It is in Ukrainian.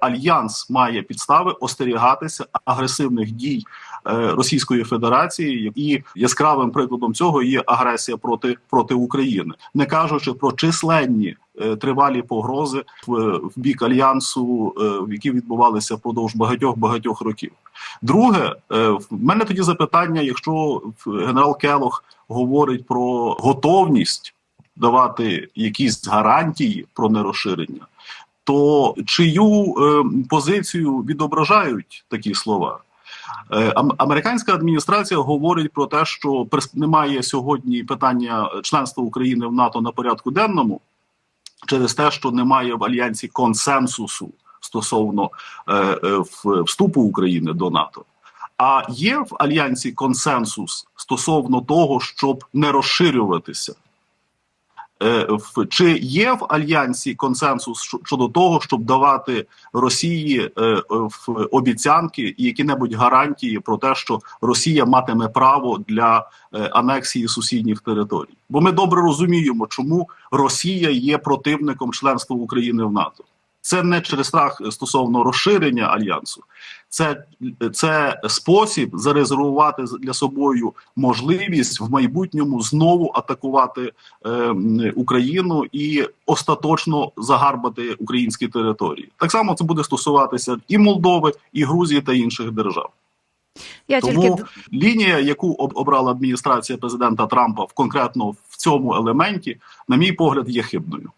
Альянс має підстави остерігатися агресивних дій е, Російської Федерації, і яскравим прикладом цього є агресія проти проти України, не кажучи про численні е, тривалі погрози в, бік альянсу, е, які відбувалися впродовж багатьох багатьох років. Друге, в мене тоді запитання: якщо генерал Келох говорить про готовність давати якісь гарантії про нерозширення, то чию е, позицію відображають такі слова? Е, Американська адміністрація говорить про те, що немає сьогодні питання членства України в НАТО на порядку денному через те, що немає в альянсі консенсусу стосовно е, вступу України до НАТО. А є в альянсі консенсус стосовно того, щоб не розширюватися. Е, Чи є в альянсі консенсус щодо того, щоб давати Росії е, е, в обіцянки і які-небудь гарантії про те, що Росія матиме право для анексії сусідніх територій? Бо ми добре розуміємо, чому Росія є противником членства України в НАТО. Це не через страх стосовно розширення альянсу, це, це спосіб зарезервувати для собою можливість в майбутньому знову атакувати е, Україну і остаточно загарбати українські території. Так само це буде стосуватися і Молдови, і Грузії та інших держав. Я Тому тільки лінія, яку об- обрала адміністрація президента Трампа в конкретно в цьому елементі, на мій погляд, є хибною.